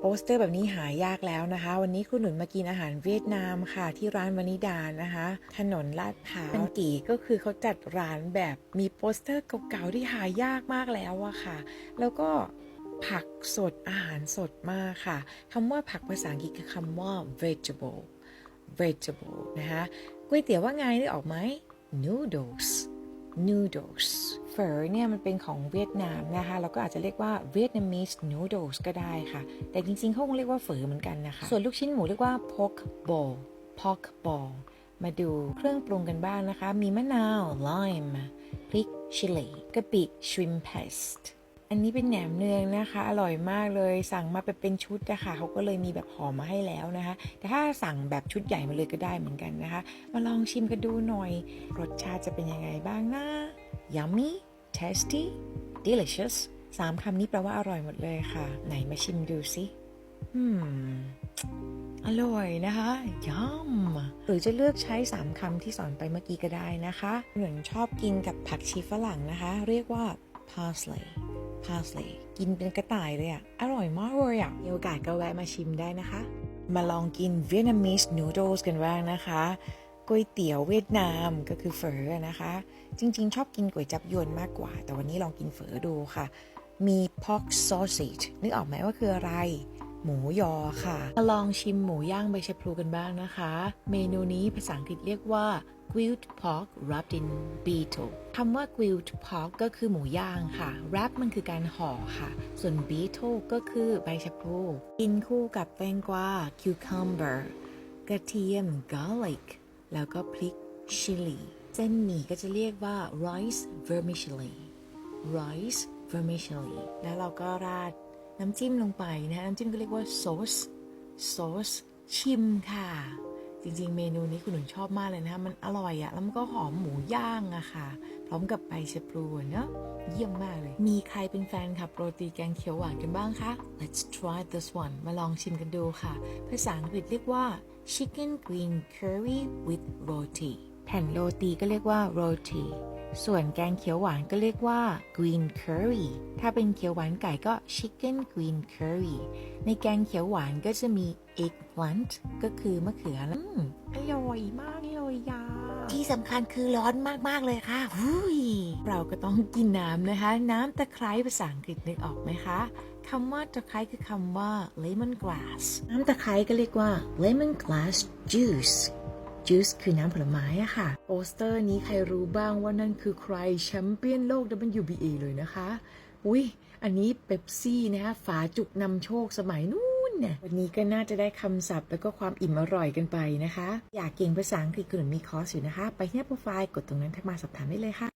โปสเตอร์แบบนี้หายากแล้วนะคะ วันนี้คุณหนุนมากินอาหารเวียดนามค่ะ ที่ร้านวานิดานะคะ ถนนลาดพร้าวเป็นกีก็คือเขาจัดร้านแบบมีโปสเตอร์เก่าๆที่หายากมากแล้วอะค่ะ แล้วก็ผักสดอาหารสดมากค่ะคำว่าผักภาษาอังกฤษคือคำว่า vegetable vegetable นะคะก๋วยเตี๋ยวว่าไงนึกออกไหม noodles noodles เฝอเนี่ยมันเป็นของเวียดนามนะคะเราก็อาจจะเรียกว่า Vietnamese noodles ก็ได้ค่ะ แต่จริงๆเขาคงเรียกว่าเฝอเหมือนกันนะคะ ส่วนลูกชิ้นหมูเรียกว่า pork ball pork ball มาดูเครื่องปรุงกันบ้างนะคะ มีมะนาว lime พริกชิลีกะปิ shrimp paste อันนี้เป็นแหนมเนืองนะคะ อร่อยมากเลย สั่งมาเป็นชุดนะคะเขาก็เลยมีแบบห่อมาให้แล้วนะคะ แต่ถ้าสั่งแบบชุดใหญ่มาเลยก็ได้เหมือนกันนะคะ มาลองชิมกันดูหน่อย รสชาติจะเป็นยังไงบ้างนะ yummy tasty delicious สามคำนี้แปลว่าอร่อยหมดเลยค่ะ ไหนมาชิมดูสิอืมอร่อยนะคะยัมหรือจะเลือกใช้ 3คำที่สอนไปเมื่อกี้ก็ได้นะคะ เหมือนชอบกินกับผักชีฝรั่งนะคะ เรียกว่า parsley parsley กินเป็นกระต่ายเลยอะอร่อยมากเลยอะมีโอกาสก็แวะมาชิมได้นะคะ มาลองกิน Vietnamese noodles กันบ้างนะคะก๋วยเตี๋ยวเวียดนามก็คือเฝอนะคะ จริงๆ ชอบกินก๋วยจับยวนมากกว่า แต่วันนี้ลองกินเฝอดูค่ะ มี pork sausage นึกออกไหมว่าคืออะไร หมูยอค่ะ มาลองชิมหมูย่างใบชะพลูกันบ้างนะคะ เมนูนี้ภาษาอังกฤษเรียกว่า grilled pork wrapped in beetle คำว่า grilled pork ก็คือหมูย่างค่ะ wrap มันคือการห่อค่ะ ส่วน beetle ก็คือใบชะพลูกินคู่กับแตงกวา cucumber กระเทียม garlic แล้วก็พริก chili เส้นหมี่ก็จะเรียกว่า rice vermicelli rice vermicelli แล้วเราก็ราด น้ำจิ้มลงไปนะน้ำจิ้มก็เรียกว่า sauce sauce ชิมค่ะ จริงๆ เมนูนี้คุณหนุนชอบมากเลยนะคะมันอร่อยอะแล้วมันก็หอมหมูย่างอะค่ะ พร้อมกับใบชะพลูเนอะเยี่ยมมากเลย มีใครเป็นแฟนขับโรตีแกงเขียวหวานกันบ้างคะ Let's try this one มาลองชิมกันดูค่ะ ภาษาอังกฤษเรียกว่า chicken green curry with roti แผ่นโรตีก็เรียกว่า roti ส่วนแกงเขียวหวานก็เรียกว่า green curry ถ้าเป็นเขียวหวานไก่ก็ chicken green curry ในแกงเขียวหวานก็จะมี eggplant ก็คือมะเขือนะอืมอร่อยมากเลยยาที่สำคัญคือร้อนมาก ๆ เลยค่ะหุยเราก็ต้องกินน้ำนะคะ น้ำตะไคร้ภาษาอังกฤษนึกออกไหมคะคำว่าตะไคร้คือคำว่า lemon grass น้ำตะไคร้ก็เรียกว่า lemon grass juice จูสคือน้ำผลไม้อะค่ะ โปสเตอร์นี้ใครรู้บ้างว่านั่นคือใครแชมเปี้ยนโลก WBA เลยนะคะ อุ้ยอันนี้เป๊ปซี่นะคะฝาจุกนำโชคสมัยนู้นเนี่ยวันนี้ก็น่าจะได้คำศัพท์แล้วก็ความอิ่มอร่อยกันไปนะคะ อยากเก่งภาษาอังกฤษคุณหนุนมีคอร์สอยู่นะคะ ไปที่หน้าโปรไฟล์กดตรงนั้นทักมาสอบถามได้เลยค่ะ